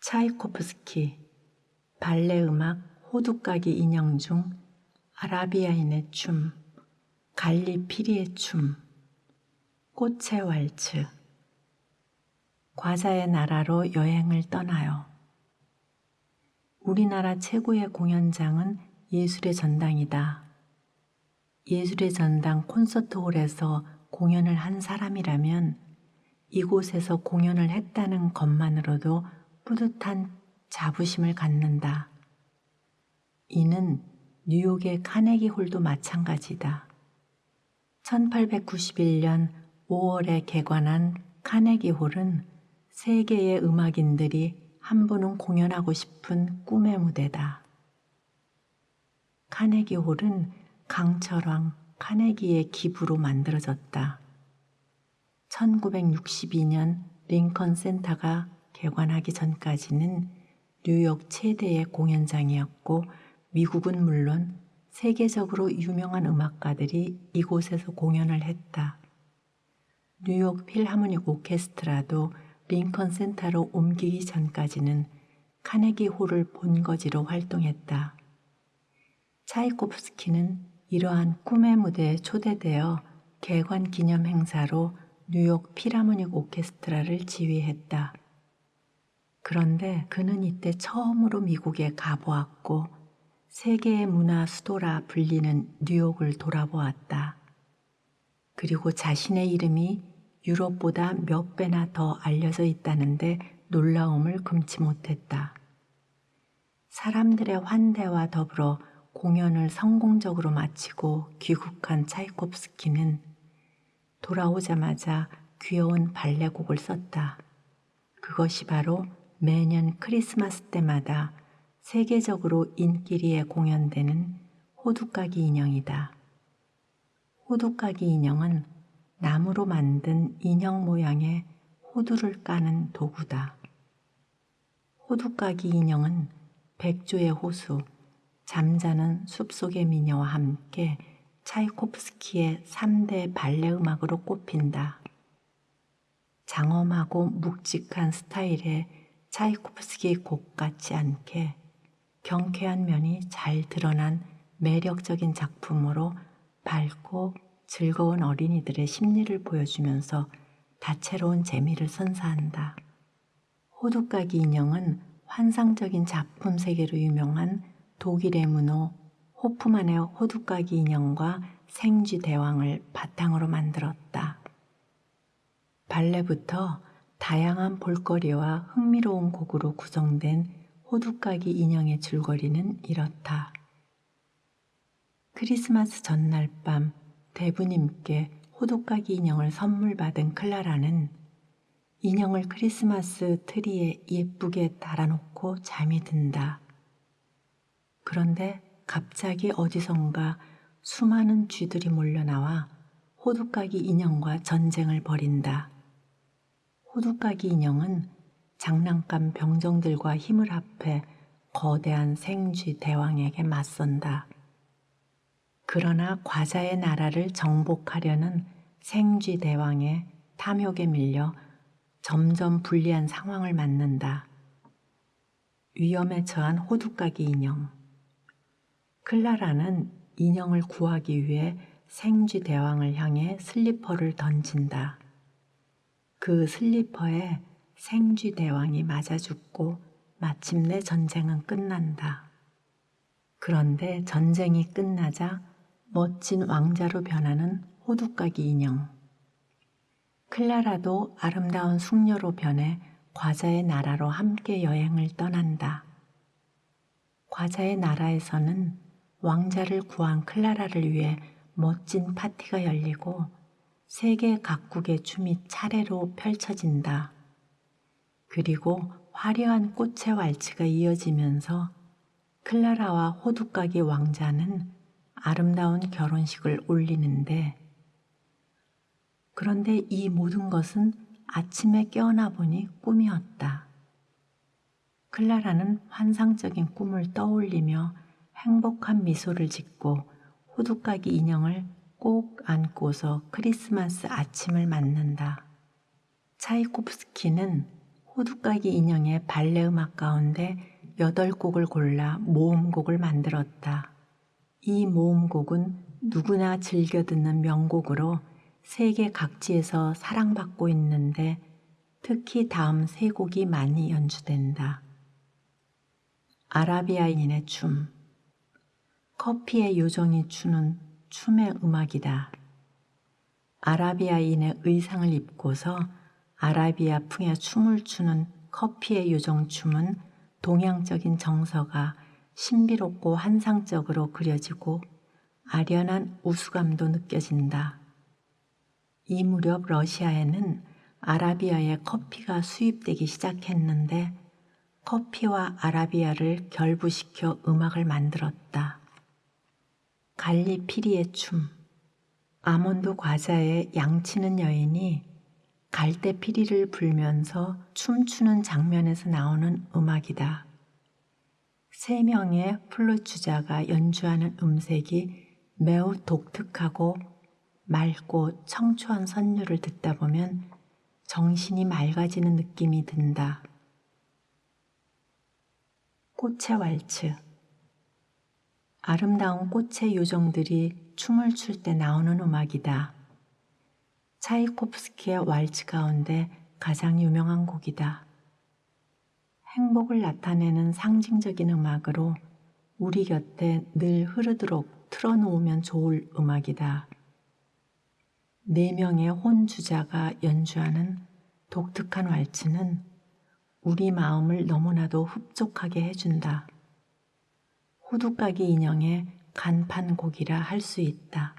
차이코프스키 발레 음악 호두까기 인형 중 아라비아인의 춤, 갈리 피리의 춤, 꽃의 왈츠, 과자의 나라로 여행을 떠나요. 우리나라 최고의 공연장은 예술의 전당이다. 예술의 전당 콘서트홀에서 공연을 한 사람이라면 이곳에서 공연을 했다는 것만으로도 뿌듯한 자부심을 갖는다. 이는 뉴욕의 카네기 홀도 마찬가지다. 1891년 5월에 개관한 카네기 홀은 세계의 음악인들이 한 번은 공연하고 싶은 꿈의 무대다. 카네기 홀은 강철왕 카네기의 기부로 만들어졌다. 1962년 링컨 센터가 개관하기 전까지는 뉴욕 최대의 공연장이었고 미국은 물론 세계적으로 유명한 음악가들이 이곳에서 공연을 했다. 뉴욕 필하모닉 오케스트라도 링컨 센터로 옮기기 전까지는 카네기 홀을 본거지로 활동했다. 차이코프스키는 이러한 꿈의 무대에 초대되어 개관 기념 행사로 뉴욕 필하모닉 오케스트라를 지휘했다. 그런데 그는 이때 처음으로 미국에 가보았고 세계의 문화 수도라 불리는 뉴욕을 돌아보았다. 그리고 자신의 이름이 유럽보다 몇 배나 더 알려져 있다는데 놀라움을 금치 못했다. 사람들의 환대와 더불어 공연을 성공적으로 마치고 귀국한 차이콥스키는 돌아오자마자 귀여운 발레곡을 썼다. 그것이 바로 매년 크리스마스 때마다 세계적으로 인기리에 공연되는 호두까기 인형이다. 호두까기 인형은 나무로 만든 인형 모양의 호두를 까는 도구다. 호두까기 인형은 백조의 호수, 잠자는 숲속의 미녀와 함께 차이코프스키의 3대 발레 음악으로 꼽힌다. 장엄하고 묵직한 스타일의 차이코프스키 곡 같지 않게 경쾌한 면이 잘 드러난 매력적인 작품으로 밝고 즐거운 어린이들의 심리를 보여주면서 다채로운 재미를 선사한다. 호두까기 인형은 환상적인 작품 세계로 유명한 독일의 문호 호프만의 호두까기 인형과 생쥐 대왕을 바탕으로 만들었다. 발레부터 다양한 볼거리와 흥미로운 곡으로 구성된 호두까기 인형의 줄거리는 이렇다. 크리스마스 전날 밤 대부님께 호두까기 인형을 선물 받은 클라라는 인형을 크리스마스 트리에 예쁘게 달아놓고 잠이 든다. 그런데 갑자기 어디선가 수많은 쥐들이 몰려나와 호두까기 인형과 전쟁을 벌인다. 호두까기 인형은 장난감 병정들과 힘을 합해 거대한 생쥐 대왕에게 맞선다. 그러나 과자의 나라를 정복하려는 생쥐 대왕의 탐욕에 밀려 점점 불리한 상황을 맞는다. 위험에 처한 호두까기 인형. 클라라는 인형을 구하기 위해 생쥐 대왕을 향해 슬리퍼를 던진다. 그 슬리퍼에 생쥐 대왕이 맞아 죽고 마침내 전쟁은 끝난다. 그런데 전쟁이 끝나자 멋진 왕자로 변하는 호두까기 인형. 클라라도 아름다운 숙녀로 변해 과자의 나라로 함께 여행을 떠난다. 과자의 나라에서는 왕자를 구한 클라라를 위해 멋진 파티가 열리고 세계 각국의 춤이 차례로 펼쳐진다. 그리고 화려한 꽃의 왈츠가 이어지면서 클라라와 호두까기 왕자는 아름다운 결혼식을 올리는데 그런데 이 모든 것은 아침에 깨어나 보니 꿈이었다. 클라라는 환상적인 꿈을 떠올리며 행복한 미소를 짓고 호두까기 인형을 꼭 안고서 크리스마스 아침을 맞는다. 차이코프스키는 호두까기 인형의 발레 음악 가운데 여덟 곡을 골라 모음곡을 만들었다. 이 모음곡은 누구나 즐겨 듣는 명곡으로 세계 각지에서 사랑받고 있는데 특히 다음 세 곡이 많이 연주된다. 아라비아인의 춤. 커피의 요정이 추는 춤의 음악이다. 아라비아인의 의상을 입고서 아라비아 풍의 춤을 추는 커피의 요정 춤은 동양적인 정서가 신비롭고 환상적으로 그려지고 아련한 우수감도 느껴진다. 이 무렵 러시아에는 아라비아에 커피가 수입되기 시작했는데 커피와 아라비아를 결부시켜 음악을 만들었다. 갈리 피리의 춤. 아몬드 과자에 양치는 여인이 갈대 피리를 불면서 춤추는 장면에서 나오는 음악이다. 세 명의 플루트주자가 연주하는 음색이 매우 독특하고 맑고 청초한 선율을 듣다 보면 정신이 맑아지는 느낌이 든다. 꽃의 왈츠 아름다운 꽃의 요정들이 춤을 출 때 나오는 음악이다. 차이코프스키의 왈츠 가운데 가장 유명한 곡이다. 행복을 나타내는 상징적인 음악으로 우리 곁에 늘 흐르도록 틀어놓으면 좋을 음악이다. 네 명의 혼주자가 연주하는 독특한 왈츠는 우리 마음을 너무나도 흡족하게 해준다. 호두까기 인형의 간판곡이라 할 수 있다.